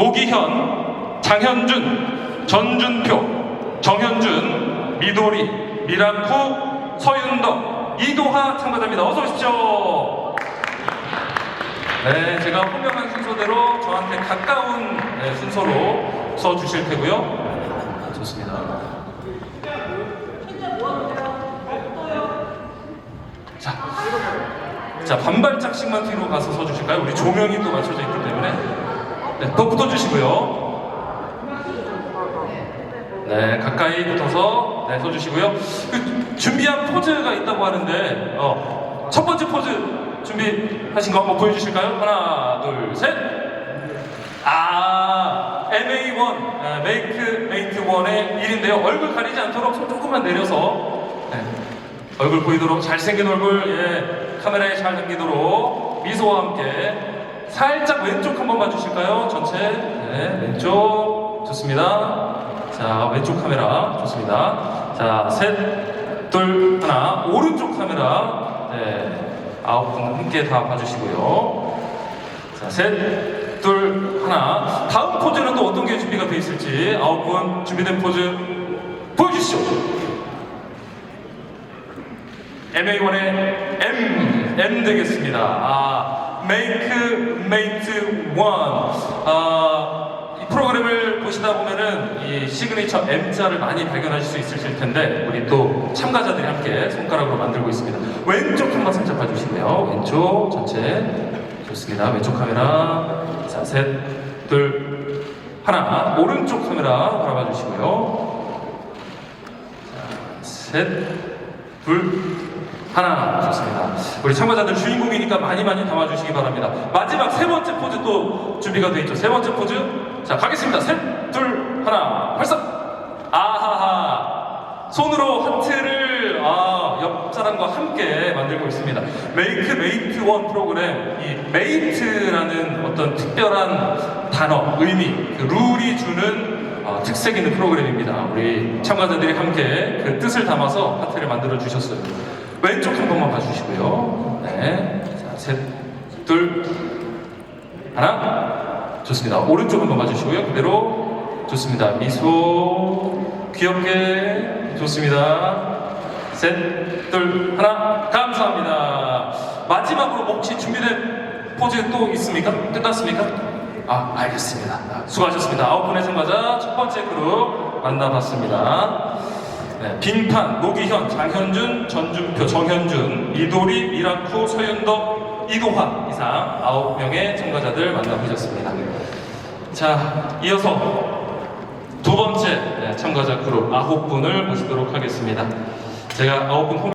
노기현, 장현준, 전준표, 정현준, 미도리, 미라쿠, 서윤덕, 이도하 참가자입니다. 어서 오십시오. 네, 제가 호명한 순서대로 저한테 가까운 네, 순서로 써 주실 테고요. 좋습니다. 자, 자 반발짝씩만 뒤로 가서 서 주실까요? 우리 조명이 또 맞춰져 있기 때문에 네, 더 붙어주시고요. 네, 가까이 붙어서 네, 서주시고요. 그, 준비한 포즈가 있다고 하는데 어, 첫 번째 포즈 준비하신 거 한번 보여주실까요? 하나, 둘, 셋. 아, MA1, 아, 메이크 메이트 1의 1인데요. 얼굴 가리지 않도록 손 조금만 내려서 네, 얼굴 보이도록 잘생긴 얼굴 예, 카메라에 잘 담기도록 미소와 함께 살짝 왼쪽 한번 봐주실까요? 전체 네, 왼쪽 좋습니다. 자 왼쪽 카메라 좋습니다. 자 셋 둘 하나 오른쪽 카메라 네 아홉 분 함께 다 봐주시고요. 자 셋 둘 하나 다음 포즈는 또 어떤 게 준비가 돼 있을지 아홉 분 준비된 포즈 보여주시죠. MA1의 M, M 되겠습니다. 아, Make Mate 1. 아, 이 프로그램을 보시다 보면은 이 시그니처 M자를 많이 발견하실 수 있으실 텐데, 우리 또 참가자들이 함께 손가락으로 만들고 있습니다. 왼쪽 한번 살짝 봐주시고요. 왼쪽 전체. 좋습니다. 왼쪽 카메라. 자, 셋, 둘, 하나. 오른쪽 카메라 바라봐 주시고요. 자, 셋, 둘, 하나 좋습니다. 우리 참가자들 주인공이니까 많이 많이 담아주시기 바랍니다. 마지막 세 번째 포즈 또 준비가 되어 있죠. 세 번째 포즈 자 가겠습니다. 셋, 둘, 하나, 발사. 아하하. 손으로 하트를 아, 옆 사람과 함께 만들고 있습니다. 메이크 메이트 원 프로그램 이 메이트라는 어떤 특별한 단어, 의미, 그 룰이 주는 어, 특색 있는 프로그램입니다. 우리 참가자들이 함께 그 뜻을 담아서 하트를 만들어 주셨어요. 왼쪽 한 번만 봐주시고요. 네. 자, 셋, 둘, 하나. 좋습니다. 오른쪽 한 번 봐주시고요. 그대로. 좋습니다. 미소. 귀엽게. 좋습니다. 셋, 둘, 하나. 감사합니다. 마지막으로 혹시 준비된 포즈 또 있습니까? 끝났습니까? 아, 알겠습니다. 수고하셨습니다. 아홉 분의 참가자 첫 번째 그룹 만나봤습니다. 네, 빙판, 노기현, 장현준, 전준표, 정현준, 이도리, 미라쿠, 서윤덕, 이도화 이상 아홉 명의 참가자들 만나보셨습니다. 자, 이어서 두 번째 네, 참가자 그룹 아홉 분을 모시도록 하겠습니다. 제가 아홉 분